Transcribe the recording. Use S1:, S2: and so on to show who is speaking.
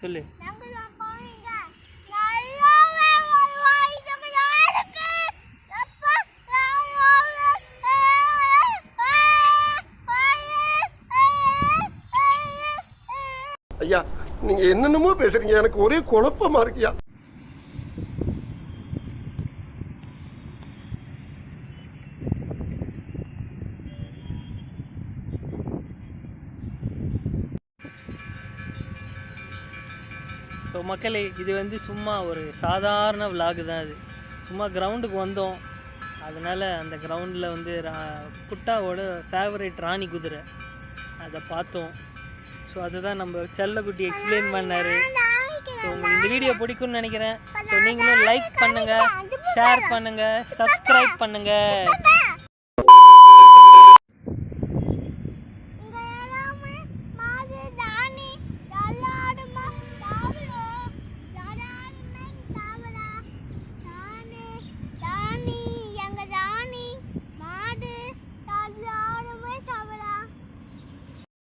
S1: சொல்லு.
S2: ஐயா நீங்க என்னென்னமோ பேசுறீங்க. எனக்கு ஒரே குழப்பமா இருக்கியா
S1: ஸோ மக்களே இது வந்து சும்மா ஒரு சாதாரண விலாகு தான் அது சும்மா கிரவுண்டுக்கு வந்தோம். அதனால் அந்த கிரவுண்டில் வந்து குட்டாவோட ஃபேவரட் ராணி குதிரை. அதை பார்த்தோம். ஸோ அதுதான் நம்ம செல்லக்குட்டி எக்ஸ்பிளைன் பண்ணார். ஸோ உங்களுக்கு இந்த வீடியோ பிடிக்கும்னு நினைக்கிறேன். ஸோ நீங்களும் லைக் பண்ணுங்கள் ஷேர் பண்ணுங்கள் சப்ஸ்கிரைப் பண்ணுங்கள்